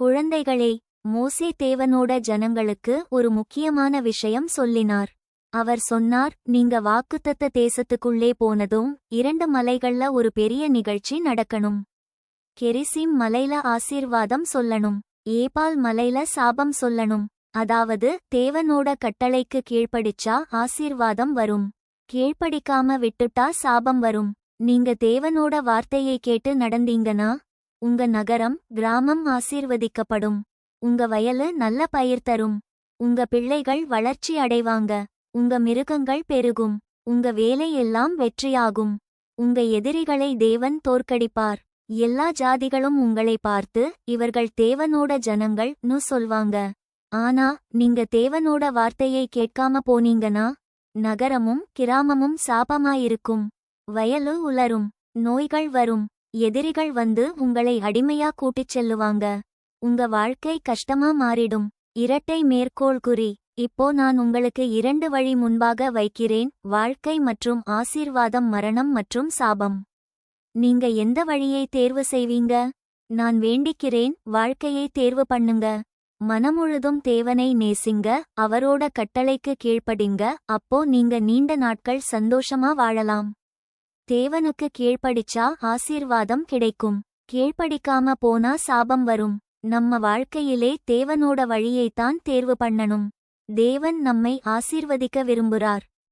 குழந்தைகளே மோசே தேவனோட ஜனங்களுக்கு ஒரு முக்கியமான விஷயம் சொல்லினார். அவர் சொன்னார் நீங்க வாக்குத்தத்த தேசத்துக்குள்ளே போனதும் இரண்டு மலைகள்ல ஒரு பெரிய நிகழ்ச்சி நடக்கணும். கெரிசிம் மலைல ஆசீர்வாதம் சொல்லணும். ஏபால் மலைல சாபம் சொல்லணும். அதாவது தேவனோட கட்டளைக்கு கீழ்ப்படிச்சா ஆசீர்வாதம் வரும். கீழ்ப்படிக்காம விட்டுட்டா சாபம் வரும். நீங்க தேவனோட வார்த்தையை கேட்டு நடந்தீங்கன்னா உங்க நகரம் கிராமம் ஆசீர்வதிக்கப்படும். உங்க வயலு நல்ல பயிர் தரும். உங்க பிள்ளைகள் வளர்ச்சி அடைவாங்க. உங்க மிருகங்கள் பெருகும். உங்க வேலை எல்லாம் வெற்றியாகும். உங்க எதிரிகளை தேவன் தோற்கடிப்பார். எல்லா ஜாதிகளும் உங்களை பார்த்து இவர்கள் தேவனோட ஜனங்கள் நு சொல்வாங்க. ஆனா நீங்க தேவனோட வார்த்தையை கேட்காம போனீங்கன்னா நகரமும் கிராமமும் சாபமாயிருக்கும். வயலு உலரும். நோய்கள் வரும். எதிரிகள் வந்து உங்களை அடிமையா கூட்டிச் செல்லுவாங்க. உங்க வாழ்க்கை கஷ்டமா மாறிடும். இரட்டை மேற்கோள் குறி இப்போ நான் உங்களுக்கு இரண்டு வழி முன்பாக வைக்கிறேன் வாழ்க்கை மற்றும் ஆசீர்வாதம் மரணம் மற்றும் சாபம். நீங்க எந்த வழியை தேர்வு செய்வீங்க? நான் வேண்டிக்கிறேன் வாழ்க்கையை தேர்வு பண்ணுங்க. மனமுழுதும் தேவனை நேசிங்க அவரோட கட்டளைக்கு கீழ்ப்படிங்க அப்போ நீங்க நீண்ட நாட்கள் சந்தோஷமா வாழலாம். தேவனுக்கு கீழ்ப்படிச்சா ஆசீர்வாதம் கிடைக்கும். கீழ்ப்படிக்காம போனா சாபம் வரும். நம்ம வாழ்க்கையிலே தேவனோட வழியைத்தான் தேர்வு பண்ணணும். தேவன் நம்மை ஆசீர்வதிக்க விரும்புறார்.